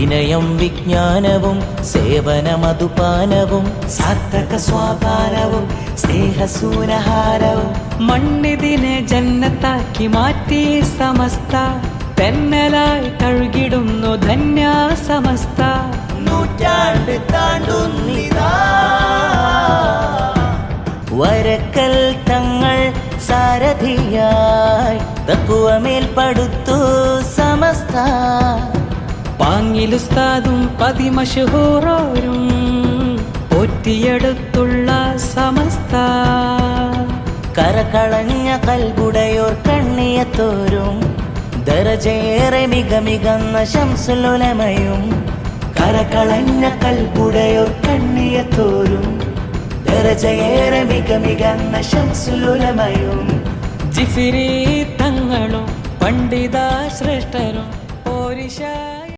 വിനയം വിജ്ഞാനവും സേവനമതുപാനവും സാർത്ഥക സ്വാപാനവും സ്നേഹസൂനഹാരവും. മണ്ണിതിനെ ജന്നത്താക്കി മാറ്റി സമസ്ത. തെന്നലായി കഴുകിടുന്നു ധന്യ സമസ്ത. നൂറ്റാണ്ട് താണ്ടുന്നിതാ. വരക്കൽ തങ്ങൾ സാരഥിയായി തക്കുവമേൽ പടുത്തു സമസ്ത പാങ്ങിലുസ്താദും പതിമഷഹൂറോരും ഒറ്റിയെടുത്തുള്ള സമസ്ത. കരകളഞ്ഞ കൽബുടയോർ കണ്ണിയത്തോരും ദരജയേറെ മിക മികന്ന ശംസുലുലമയും. കരകളഞ്ഞ കൽബുടയോർ കണ്ണിയത്തോരും ദരജയേറെ മിക മികന്ന ശംസുലുലമയും. ജിഫിരി തങ്ങളും പണ്ഡിത ശ്രേഷ്ഠരും പോരിശ